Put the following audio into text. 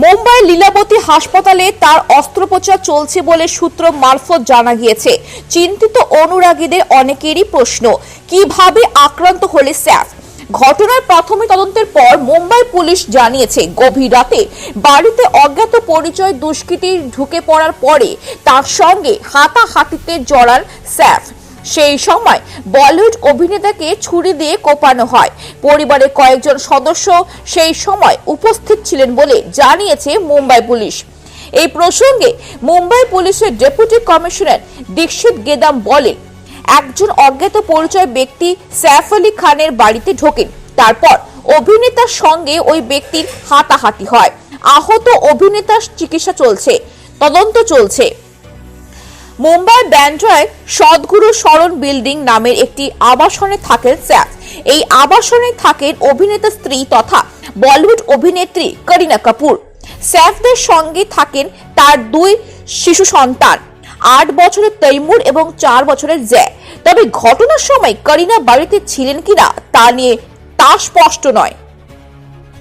মুম্বাই লীলাবতী হাসপাতালে তার অস্ত্রোপচার চলছে বলে সূত্র মারফত জানা গিয়েছে। চিন্তিত অনুরাগীদের অনেকেরই প্রশ্ন, কীভাবে আক্রান্ত হলে স্যাফ? ঘটনার প্রাথমিক তদন্তের পর মুম্বাই পুলিশ জানিয়েছে, গভীর রাতে বাড়িতে অজ্ঞাত পরিচয় দুষ্কৃতী ঢুকে পড়ার পরে তার সঙ্গে হাতাহাতিতে জড়ান স্যাফ। সেই সময় বলিউড অভিনেতাকে ছুরি দিয়ে কোপানো হয়। পরিবারের কয়েকজন সদস্য সেই সময় উপস্থিত ছিলেন বলে জানিয়েছে মুম্বাই পুলিশ। এই প্রসঙ্গে মুম্বাই পুলিশের ডেপুটি কমিশনার দীক্ষিত গেদাম বলেন, একজন অজ্ঞাত পরিচয় ব্যক্তি সাইফ আলী খানের বাড়িতে ঢোকেন। তারপর অভিনেতার সঙ্গে ওই ব্যক্তির হাতাহাতি হয়। আহত অভিনেতার চিকিৎসা চলছে, তদন্ত চলছে। মুম্বাই ব্যান্ড্রায় সদ্গুরু স্মরণ বিল্ডিং নামের একটি আবাসনে থাকেন স্যাফ এই আবাসনে থাকেন অভিনেতা স্ত্রী তথা বলিউড অভিনেত্রী করিনা কাপুর। স্যাফদের সঙ্গে থাকেন তার দুই শিশু সন্তান, আট বছরের তৈমুর এবং চার বছরের জ্যা। তবে ঘটনার সময় করিনা বাড়িতে ছিলেন কিনা তা নিয়ে তা স্পষ্ট নয়।